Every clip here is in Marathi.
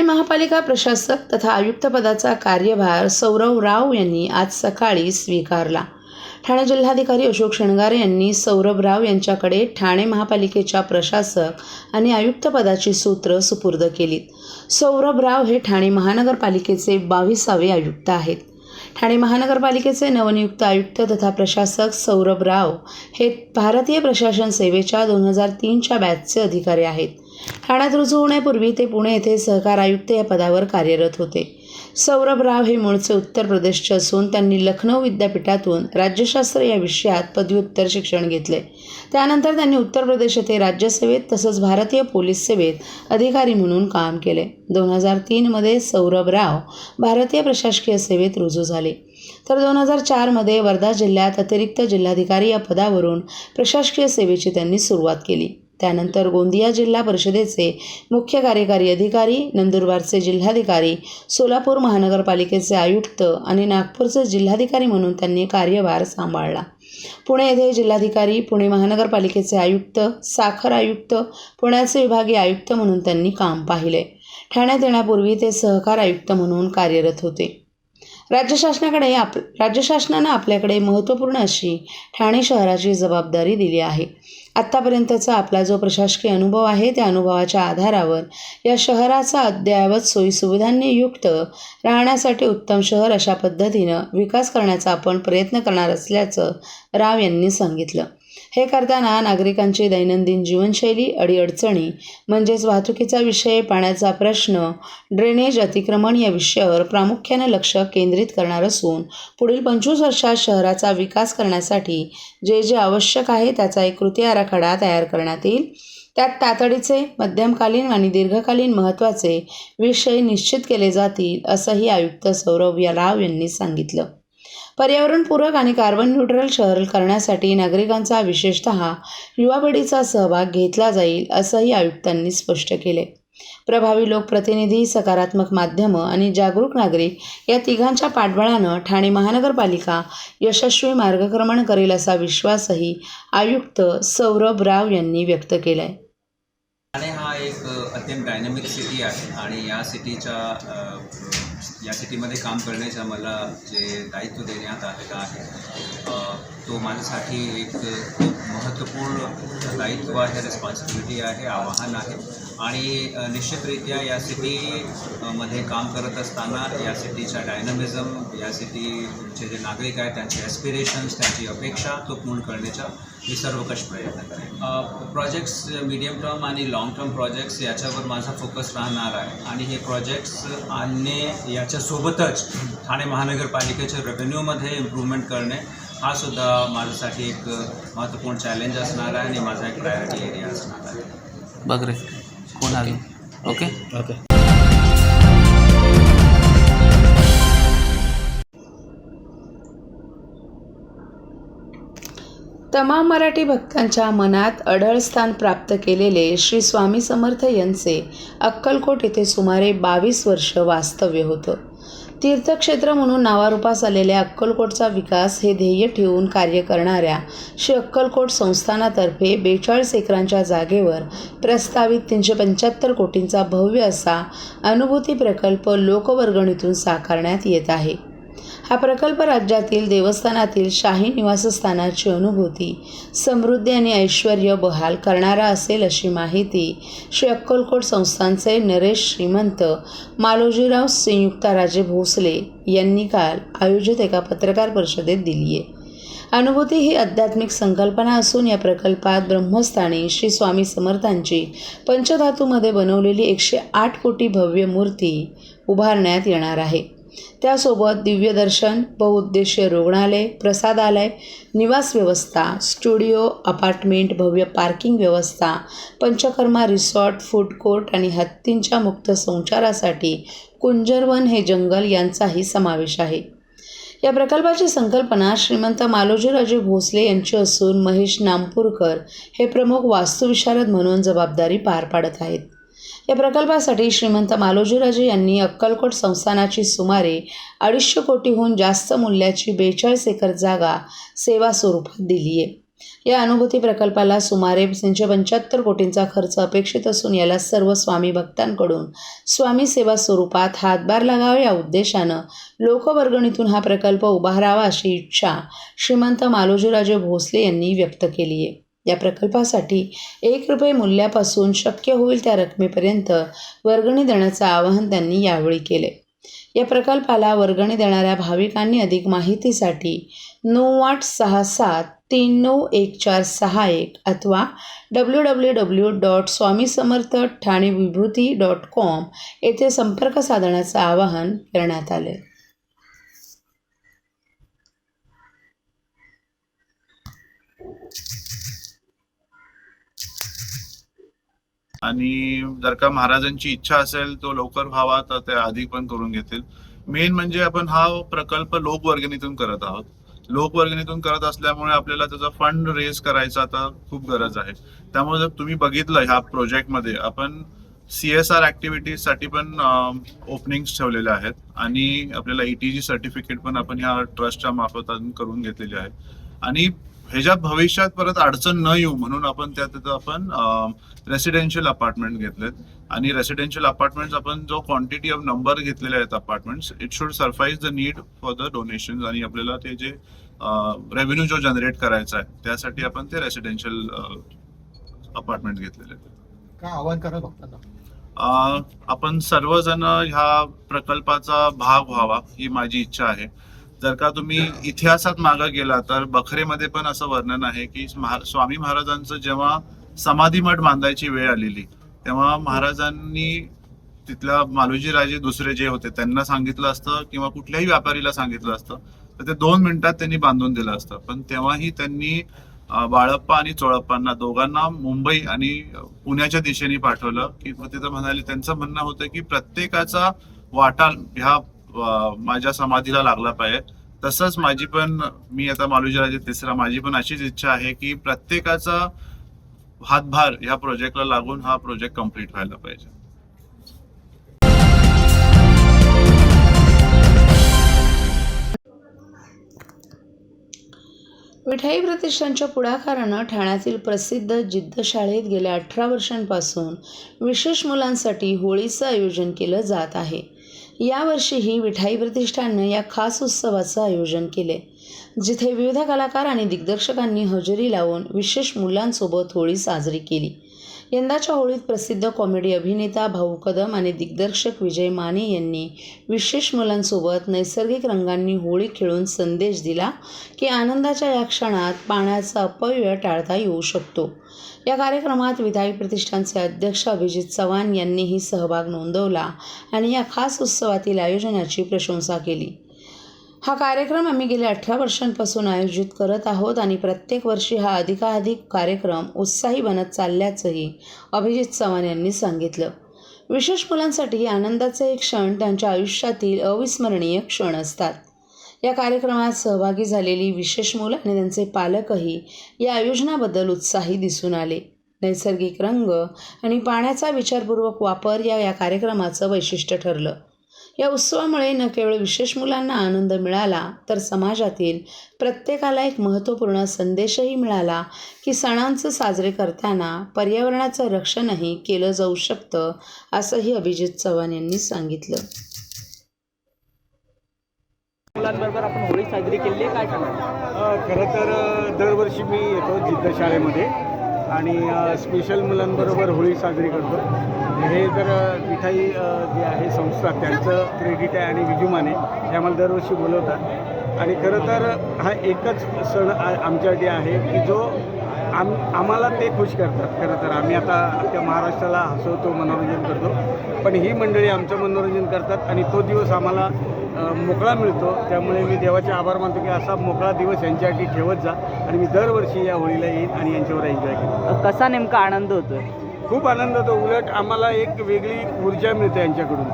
ठाणे महापालिका प्रशासक तथा आयुक्त पदाचा कार्यभार सौरव राव यांनी आज सकाळी स्वीकारला. ठाणे जिल्हाधिकारी अशोक शेणगारे यांनी सौरभ राव यांच्याकडे ठाणे महापालिकेच्या प्रशासक आणि आयुक्त पदाची सूत्र सुपूर्द केलीत. सौरभ राव हे ठाणे महानगरपालिकेचे बावीसावे आयुक्त आहेत. ठाणे महानगरपालिकेचे नवनियुक्त आयुक्त तथा प्रशासक सौरभ राव हे भारतीय प्रशासन सेवेच्या दोन हजार तीनच्या बॅचचे अधिकारी आहेत. ठाण्यात रुजू होण्यापूर्वी ते पुणे येथे सहकार आयुक्त या पदावर कार्यरत होते. सौरभ राव हे मूळचे उत्तर प्रदेशचे असून त्यांनी लखनौ विद्यापीठातून राज्यशास्त्र या विषयात पदव्युत्तर शिक्षण घेतले. त्यानंतर त्यांनी उत्तर प्रदेश येथे राज्यसेवेत तसंच भारतीय पोलीस सेवेत अधिकारी म्हणून काम केले. दोन हजार तीनमध्ये सौरभ राव भारतीय प्रशासकीय सेवेत रुजू झाले. तर दोन हजार चारमध्ये वर्धा जिल्ह्यात अतिरिक्त जिल्हाधिकारी या पदावरून प्रशासकीय सेवेची त्यांनी सुरुवात केली. त्यानंतर गोंदिया जिल्हा परिषदेचे मुख्य कार्यकारी अधिकारी नंदुरबारचे जिल्हाधिकारी सोलापूर महानगरपालिकेचे आयुक्त आणि नागपूरचे जिल्हाधिकारी म्हणून त्यांनी कार्यभार सांभाळला. पुणे येथे जिल्हाधिकारी पुणे महानगरपालिकेचे आयुक्त साखर आयुक्त पुण्याचे विभागीय आयुक्त म्हणून त्यांनी काम पाहिले. ठाण्यात येण्यापूर्वी ते सहकार आयुक्त म्हणून कार्यरत होते. राज्य शासनाकडे आप राज्य शासनानं आपल्याकडे महत्त्वपूर्ण अशी ठाणे शहराची जबाबदारी दिली आहे. आत्तापर्यंतचा आपला जो प्रशासकीय अनुभव आहे त्या अनुभवाच्या आधारावर या शहराचा अद्ययावत सोयीसुविधांनी युक्त राहण्यासाठी उत्तम शहर अशा पद्धतीनं विकास करण्याचा आपण प्रयत्न करणार असल्याचं राव यांनी सांगितलं. हे करताना नागरिकांची दैनंदिन जीवनशैली अडीअडचणी म्हणजेच वाहतुकीचा विषय पाण्याचा प्रश्न ड्रेनेज अतिक्रमण या विषयावर प्रामुख्याने लक्ष केंद्रित करणार असून पुढील पंचवीस वर्षात शहराचा विकास करण्यासाठी जे जे आवश्यक आहे त्याचा एक कृती आराखडा तयार करण्यात येईल. त्यात तातडीचे मध्यमकालीन आणि दीर्घकालीन महत्त्वाचे विषय निश्चित केले जातील असंही आयुक्त सौरभ या राव यांनी सांगितलं. पर्यावरणपूरक आणि कार्बन न्यूट्रल शहर करण्यासाठी नागरिकांचा विशेषतः युवा पिढीचा सहभाग घेतला जाईल असंही आयुक्तांनी स्पष्ट केले. प्रभावी लोकप्रतिनिधी सकारात्मक माध्यमं आणि जागरूक नागरिक या तिघांच्या पाठबळानं ठाणे महानगरपालिका यशस्वी मार्गक्रमण करेल असा विश्वासही आयुक्त सौरभ राव यांनी व्यक्त केला आहे ठाणे हा एक अत्यंत डायनॅमिक सिटी आहे आणि या सिटीच्या या सिटीमध्ये काम करण्याचं मला जे दायित्व देण्यात आलेलं आहे तो माझ्यासाठी एक खूप महत्त्वपूर्ण दायित्व आहे रिस्पॉन्सिबिलिटी आहे आव्हान आहे. आणि निश्चितरित्या या सिटी मध्ये काम करत असताना या सिटीचा डायनॅमिझम या सिटीचे जे नागरिक आहेत त्यांचे ॲस्पिरेशन्स त्यांची अपेक्षा तो पूर्ण करण्याचा मी सर्वकष प्रयत्न करेन. प्रोजेक्ट्स मीडियम टर्म आणि लाँग टर्म प्रोजेक्ट्स याच्यावर माझा फोकस राहणार आहे. आणि हे प्रोजेक्ट्स आणणे याच्यासोबतच ठाणे महानगरपालिकेच्या रेव्हेन्यूमध्ये इम्प्रूव्हमेंट करणे हा सुद्धा माझ्यासाठी एक महत्त्वपूर्ण चॅलेंज असणार आहे आणि माझा एक प्रायोरिटी एरिया असणार आहे. बघ रे. आलं ओके? ओके. तमाम मराठी भक्तांच्या मनात अढळ स्थान प्राप्त केलेले श्री स्वामी समर्थ यांचे अक्कलकोट येथे सुमारे बावीस वर्ष वास्तव्य होतं. तीर्थक्षेत्र म्हणून नावारूपास आलेल्या अक्कलकोटचा विकास हे ध्येय ठेवून कार्य करणाऱ्या श्री अक्कलकोट संस्थानातर्फे बेचाळीस एकरांच्या जागेवर प्रस्तावित तीनशे पंच्याहत्तर कोटींचा भव्य असा अनुभूती प्रकल्प लोकवर्गणीतून साकारण्यात येत आहे. हा प्रकल्प राज्यातील देवस्थानातील शाही निवासस्थानाची अनुभूती समृद्धी आणि ऐश्वर बहाल करणारा असेल अशी माहिती श्री अक्कलकोट संस्थांचे नरेश श्रीमंत मालोजीराव संयुक्ताराजे भोसले यांनी काल आयोजित एका पत्रकार परिषदेत दिली आहे अनुभूती ही आध्यात्मिक संकल्पना असून या प्रकल्पात ब्रह्मस्थानी श्री स्वामी समर्थांची पंचधातूमध्ये बनवलेली एकशे आठ कोटी भव्य मूर्ती उभारण्यात येणार आहे. त्यासोबत दिव्यदर्शन बहुउद्देशीय रुग्णालय प्रसादालय निवास व्यवस्था स्टुडिओ अपार्टमेंट भव्य पार्किंग व्यवस्था पंचकर्मा रिसॉर्ट फूड कोर्ट आणि हत्तींच्या मुक्त संचारासाठी कुंजरवन हे जंगल यांचाही समावेश आहे. या प्रकल्पाची संकल्पना श्रीमंत मालोजीराजे भोसले यांची असून महेश नामपूरकर हे प्रमुख वास्तुविशारद म्हणून जबाबदारी पार पाडत आहेत. या प्रकल्पासाठी श्रीमंत मालोजीराजे यांनी अक्कलकोट संस्थानाची सुमारे अडीचशे कोटीहून जास्त मूल्याची बेचाळीस एकर जागा सेवा स्वरूपात दिली आहे. या अनुभूती प्रकल्पाला सुमारे तीनशे पंच्याहत्तर कोटींचा खर्च अपेक्षित असून याला सर्व स्वामी भक्तांकडून स्वामी सेवा स्वरूपात हातभार लागावा या उद्देशानं लोकवर्गणीतून हा प्रकल्प उभारावा अशी इच्छा श्रीमंत मालोजीराजे भोसले यांनी व्यक्त केली आहे. या प्रकल्पासाठी एक रुपये मूल्यापासून शक्य होईल त्या रकमेपर्यंत वर्गणी देण्याचं आवाहन त्यांनी यावेळी केले. या प्रकल्पाला वर्गणी देणाऱ्या भाविकांनी अधिक माहितीसाठी नऊ आठ सहा सात तीन नऊ एक चार सहा एक अथवा W W W dot Swami Samarth Thane Vibhuti dot com येथे संपर्क साधण्याचं आवाहन करण्यात आले आणि जर का महाराजांची इच्छा असेल तो लवकर व्हावा तर ते आधी पण करून घेतील. मेन म्हणजे आपण हा प्रकल्प लोकवर्गणीतून करत आहोत. लोकवर्गणीतून करत असल्यामुळे आपल्याला त्याचा फंड रेज करायचा आता खूप गरज आहे. त्यामुळे जर तुम्ही बघितलं ह्या प्रोजेक्टमध्ये आपण सी एस आरसाठी पण ओपनिंग्स ठेवलेल्या आहेत. आणि आपल्याला ईटीजी सर्टिफिकेट पण आपण ह्या ट्रस्टच्या मार्फत करून घेतलेले आहे. आणि ह्याच्यात भविष्यात परत अडचण न येऊ म्हणून आपण त्या तिथं आपण रेसिडेन्शियल अपार्टमेंट घेतलेत. आणि रेसिडेन्शियल अपार्टमेंट आपण जो क्वांटिटी ऑफ नंबर घेतलेले आहेत apartments it should suffice the need for the donation आणि आपल्याला ते जे रेव्हेन्यू जो जनरेट करायचा आहे त्यासाठी आपण ते रेसिडेन्शियल अपार्टमेंट घेतलेले काय आवाहन करा आपण सर्वजण ह्या प्रकल्पाचा भाग व्हावा ही माझी इच्छा आहे. जर का तुम्ही इतिहासात मागे गेला तर बखरेमध्ये पण असं वर्णन आहे की महा- स्वामी महाराजांचं जेव्हा समाधी मठ बांधायची वेळ आलेली तेव्हा महाराजांनी तिथल्या मालोजी राजे दुसरे जे होते त्यांना सांगितलं असतं किंवा कुठल्याही व्यापारीला सांगितलं असतं तर ते दोन मिनिटात त्यांनी बांधून दिलं असतं. पण तेव्हाही त्यांनी बाळप्पा आणि चोळप्पांना दोघांना मुंबई आणि पुण्याच्या दिशेने पाठवलं की मग तिथं म्हणाले त्यांचं म्हणणं होतं की प्रत्येकाचा वाटा ह्या माझ्या समाधीला लागला पाहिजे. तसंच माझी पण मी आता मालुजीराजे तिसरा माझी पण अशीच इच्छा आहे की प्रत्येकाचा हातभार ह्या प्रोजेक्टला लागून हा प्रोजेक्ट कंप्लीट व्हायला पाहिजे. विठाई प्रतिष्ठानच्या पुढाकारानं ठाण्यातील प्रसिद्ध जिद्द शाळेत गेल्या अठरा वर्षांपासून विशेष मुलांसाठी होळीचं आयोजन केलं जात आहे. यावर्षीही विठाई प्रतिष्ठाननं या खास उत्सवाचं आयोजन केले जिथे विविध कलाकार आणि दिग्दर्शकांनी हजेरी लावून विशेष मुलांसोबत होळी साजरी केली. यंदाच्या होळीत प्रसिद्ध कॉमेडी अभिनेता भाऊ कदम आणि दिग्दर्शक विजय माने यांनी विशेष मुलांसोबत नैसर्गिक रंगांनी होळी खेळून संदेश दिला की आनंदाच्या या क्षणात पाण्याचा अपव्यय टाळता येऊ शकतो. या कार्यक्रमात विधायक प्रतिष्ठानचे अध्यक्ष अभिजित चव्हाण यांनीही सहभाग नोंदवला आणि या खास उत्सवातील आयोजनाची प्रशंसा केली. हा कार्यक्रम आम्ही गेल्या अठरा वर्षांपासून आयोजित करत आहोत आणि प्रत्येक वर्षी हा अधिकाधिक कार्यक्रम उत्साही बनत चालल्याचंही अभिजित चव्हाण यांनी सांगितलं. विशेष मुलांसाठी आनंदाचे एक क्षण त्यांच्या आयुष्यातील अविस्मरणीय क्षण असतात. या कार्यक्रमात सहभागी झालेली विशेष मुलं आणि त्यांचे पालकही या आयोजनाबद्दल उत्साही दिसून आले. नैसर्गिक रंग आणि पाण्याचा विचारपूर्वक वापर या या कार्यक्रमाचं वैशिष्ट्य ठरलं. या उत्सवामुळे न केवळ विशेष मुलांना आनंद मिळाला तर समाजातील प्रत्येकाला एक महत्त्वपूर्ण संदेशही मिळाला की सणांचं साजरे करताना पर्यावरणाचं रक्षणही केलं जाऊ शकतं असंही अभिजित चव्हाण यांनी सांगितलं. मुलांबरोबर आपण होळी साजरी केली काय खरं तर दरवर्षी मी येतो जिद्द शाळेमध्ये. आणि स्पेशल मुलांबरोबर होळी साजरी करतो. हे तर मिठाई जी आहे संस्था त्यांचं क्रेडिट आहे आणि विजुमान आहे हे आम्हाला दरवर्षी बोलवतात. आणि खरं तर हा एकच सण आ- आमच्यासाठी आहे की जो आम आम्हाला ते खुश करतात. खरं तर आम्ही आता आमच्या महाराष्ट्राला हसवतो मनोरंजन करतो. पण ही मंडळी आमचं मनोरंजन करतात आणि तो दिवस आम्हाला मोकळा मिळतो. त्यामुळे मी देवाचे आभार मानतो की असा मोकळा दिवस यांच्यासाठी ठेवत जा आणि मी दरवर्षी या होळीला येईन आणि यांच्यावर एन्जॉय करेन. कसा नेमका आनंद होतोय? खूप आनंद होतो. उलट आम्हाला एक वेगळी ऊर्जा मिळते यांच्याकडून.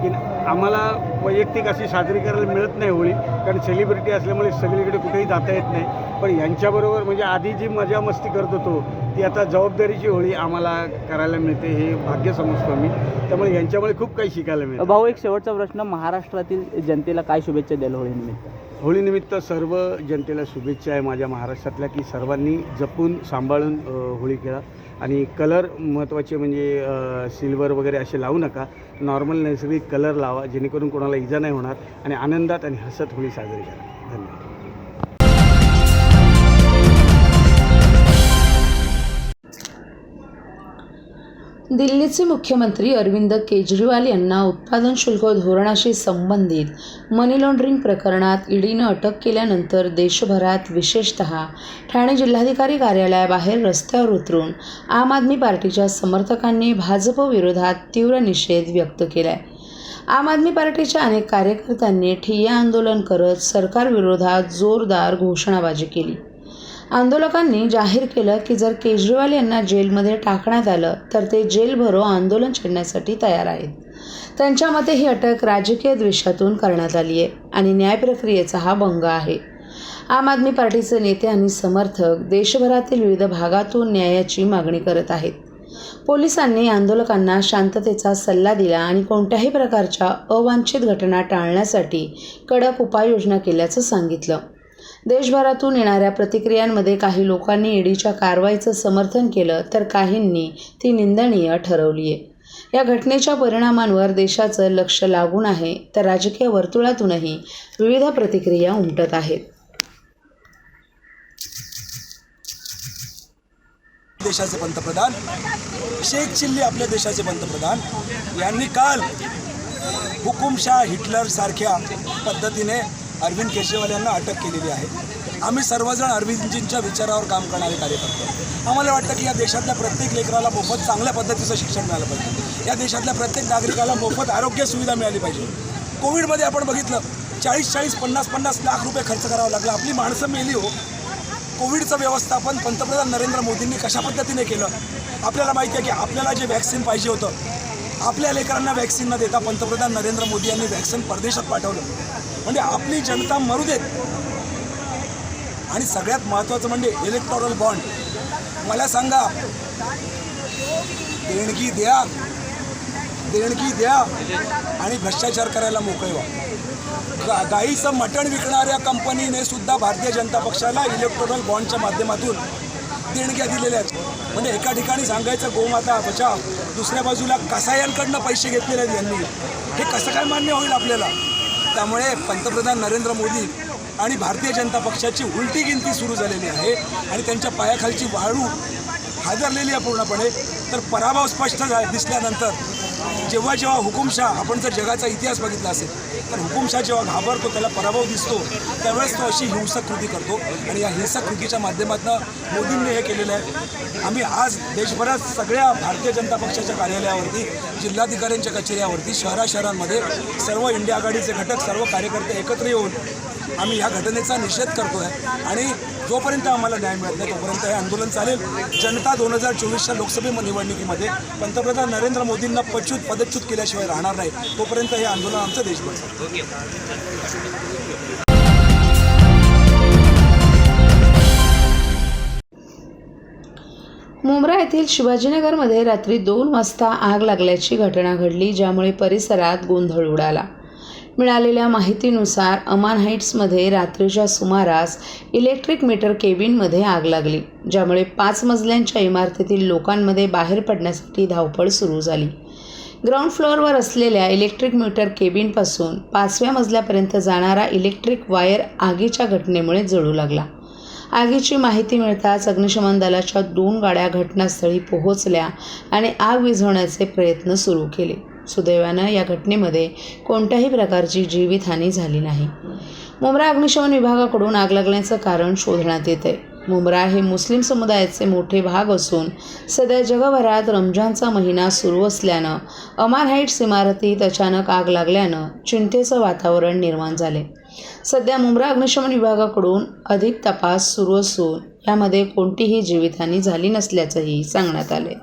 की आम्हाला वैयक्तिक अशी साजरी करायला मिळत नाही होळी कारण सेलिब्रिटी असल्यामुळे सगळीकडे कुठेही जाता येत नाही. पण यांच्याबरोबर म्हणजे आधी जी मजा मस्ती करत होतो ती आता जबाबदारीची होळी आम्हाला करायला मिळते हे भाग्य समजतो मी त्यामुळे यांच्यामुळे खूप काही शिकायला मिळतं. भाऊ एक शेवटचा प्रश्न. महाराष्ट्रातील जनतेला काय शुभेच्छा द्याल होळीनिमित्त? होळीनिमित्त सर्व जनतेला शुभेच्छा आहे माझ्या महाराष्ट्रातल्या की सर्वांनी जपून सांभाळून होळी खेळा. आणि कलर महत्त्वाचे म्हणजे सिल्वर वगैरे असे लावू नका. नॉर्मल नैसर्गिक कलर लावा जेणेकरून कोणाला इजा नाही होणार. आणि आनंदात आणि हसत होळी साजरी करा. धन्यवाद. दिल्लीचे मुख्यमंत्री अरविंद केजरीवाल यांना उत्पादन शुल्क धोरणाशी संबंधित मनी लॉन्ड्रिंग प्रकरणात ईडीनं अटक केल्यानंतर देशभरात विशेषत ठाणे जिल्हाधिकारी कार्यालयाबाहेर रस्त्यावर उतरून आम आदमी पार्टीच्या समर्थकांनी भाजप विरोधात तीव्र निषेध व्यक्त केलाय. आम आदमी पार्टीच्या अनेक कार्यकर्त्यांनी ठिय्या आंदोलन करत सरकारविरोधात जोरदार घोषणाबाजी केली. आंदोलकांनी जाहीर केलं की जर केजरीवाल यांना जेलमध्ये टाकण्यात आलं तर ते जेल भरो आंदोलन छेडण्यासाठी तयार आहेत. त्यांच्या मते ही अटक राजकीय द्वेषातून करण्यात आली आहे आणि न्यायप्रक्रियेचा हा भंग आहे. आम आदमी पार्टीचे नेते आणि समर्थक देशभरातील विविध भागातून न्यायाची मागणी करत आहेत. पोलिसांनी आंदोलकांना शांततेचा सल्ला दिला आणि कोणत्याही प्रकारच्या अवांछित घटना टाळण्यासाठी कडक उपाययोजना केल्याचं सांगितलं. देशभरातून येणाऱ्या प्रतिक्रियांमध्ये काही लोकांनी ईडीच्या कारवाईचं समर्थन केलं तर काहींनी ती निंदनीय ठरवली आहे या घटनेच्या परिणामांवर देशाचं लक्ष लागून आहे तर राजकीय वर्तुळातूनही विविध प्रतिक्रिया उमटत आहेत. देशाचे पंतप्रधान शेख चिल्ली आपल्या देशाचे पंतप्रधान यांनी काल हुकुमशाह हिटलर सारख्या पद्धतीने अरविंद केजरीवाल यांना अटक केलेली आहे. आम्ही सर्वजण अरविंदजींच्या विचारावर काम करणारे कार्यकर्ते. आम्हाला वाटतं की या देशातल्या प्रत्येक लेकराला मोफत चांगल्या पद्धतीचं शिक्षण मिळालं पाहिजे. या देशातल्या प्रत्येक नागरिकाला मोफत आरोग्य सुविधा मिळाली पाहिजे. कोविडमध्ये आपण बघितलं चाळीस चाळीस पन्नास पन्नास लाख रुपये खर्च करावा लागला. आपली माणसं मेली हो. कोविडचं व्यवस्थापन पंतप्रधान नरेंद्र मोदींनी कशा पद्धतीने केलं? आपल्याला माहिती आहे की आपल्याला जे व्हॅक्सिन पाहिजे होतं आपल्या लेकरांना व्हॅक्सिन न देता पंतप्रधान नरेंद्र मोदी यांनी व्हॅक्सिन परदेशात पाठवलं. म्हणजे आपली जनता मरू देत. आणि सगळ्यात महत्त्वाचं म्हणजे इलेक्टोरल बॉन्ड मला सांगा देणगी द्या देणगी द्या आणि भ्रष्टाचार करायला मोकळे व्हा. गाईचं मटण विकणाऱ्या कंपनीने सुद्धा भारतीय जनता पक्षाला इलेक्ट्रॉनल बॉन्डच्या माध्यमातून देणग्या दिलेल्या आहेत. म्हणजे एका ठिकाणी सांगायचं गोमाता बचाव. दुसऱ्या बाजूला कसायांकडनं पैसे घेतलेले आहेत यांनी? हे कसं काय मान्य होईल आपल्याला? त्यामुळे पंतप्रधान नरेंद्र मोदी आणि भारतीय जनता पक्षाची उलटी गिनती सुरू झालेली आहे आणि त्यांच्या पायाखालची वाळू हादरलेली आहे पूर्णपणे. तर पराभव स्पष्ट झा दिसल्यानंतर जेव्हा जेव्हा हुकुमशाह आपण जर जगाचा इतिहास बघितला असेल तर हुकुमशाह जेव्हा घाबरतो त्याला पराभव दिसतो त्यावेळेस तो अशी हिंसक कृती करतो. आणि या हिंसक कृतीच्या माध्यमातून मोदींनी हे केलेलं आहे. आम्ही आज देशभरात सगळ्या भारतीय जनता पक्षाच्या कार्यालयावरती जिल्हाधिकाऱ्यांच्या कचेऱ्यावरती शहरा शहरांमध्ये सर्व इंडिया आघाडीचे घटक सर्व कार्यकर्ते एकत्र येऊन आम्ही ह्या घटनेचा निषेध करतो आहे आणि जोपर्यंत आम्हाला न्याय मिळत नाही तोपर्यंत हे आंदोलन चालेल. जनता दोन हजार चोवीसच्या लोकसभे निवडणुकीमध्ये पंतप्रधान नरेंद्र मोदींना पच्युत पदच्युत केल्याशिवाय राहणार नाही. तोपर्यंत हे आंदोलन आमचं देशभर मुंब्रा येथील शिवाजीनगरमध्ये रात्री दोन वाजता आग लागल्याची घटना घडली ज्यामुळे परिसरात गोंधळ उडाला. मिळालेल्या माहितीनुसार अमान हाईट्समध्ये रात्रीच्या सुमारास इलेक्ट्रिक मीटर केबिनमध्ये आग लागली ज्यामुळे पाच मजल्यांच्या इमारतीतील लोकांमध्ये बाहेर पडण्यासाठी धावपळ सुरू झाली. ग्राउंड फ्लोअरवर असलेल्या इलेक्ट्रिक मीटर केबिनपासून पाचव्या मजल्यापर्यंत जाणारा इलेक्ट्रिक वायर आगीच्या घटनेमुळे जळू लागला. आगीची माहिती मिळताच अग्निशमन दलाच्या दोन गाड्या घटनास्थळी पोहोचल्या आणि आग विझवण्याचे प्रयत्न सुरू केले. सुदैवानं या घटनेमध्ये कोणत्याही प्रकारची जीवितहानी झाली नाही. मुंब्रा अग्निशमन विभागाकडून आग लागण्याचं कारण शोधण्यात येत आहे मुंब्रा हे मुस्लिम समुदायाचे मोठे भाग असून सध्या जगभरात रमजानचा महिना सुरू असल्यानं अमान हाईट्स इमारतीत अचानक आग लागल्यानं चिंतेचं वातावरण निर्माण झाले सध्या मुंब्रा अग्निशमन विभागाकडून अधिक तपास सुरू असून यामध्ये कोणतीही जीवितहानी झाली नसल्याचंही सांगण्यात आले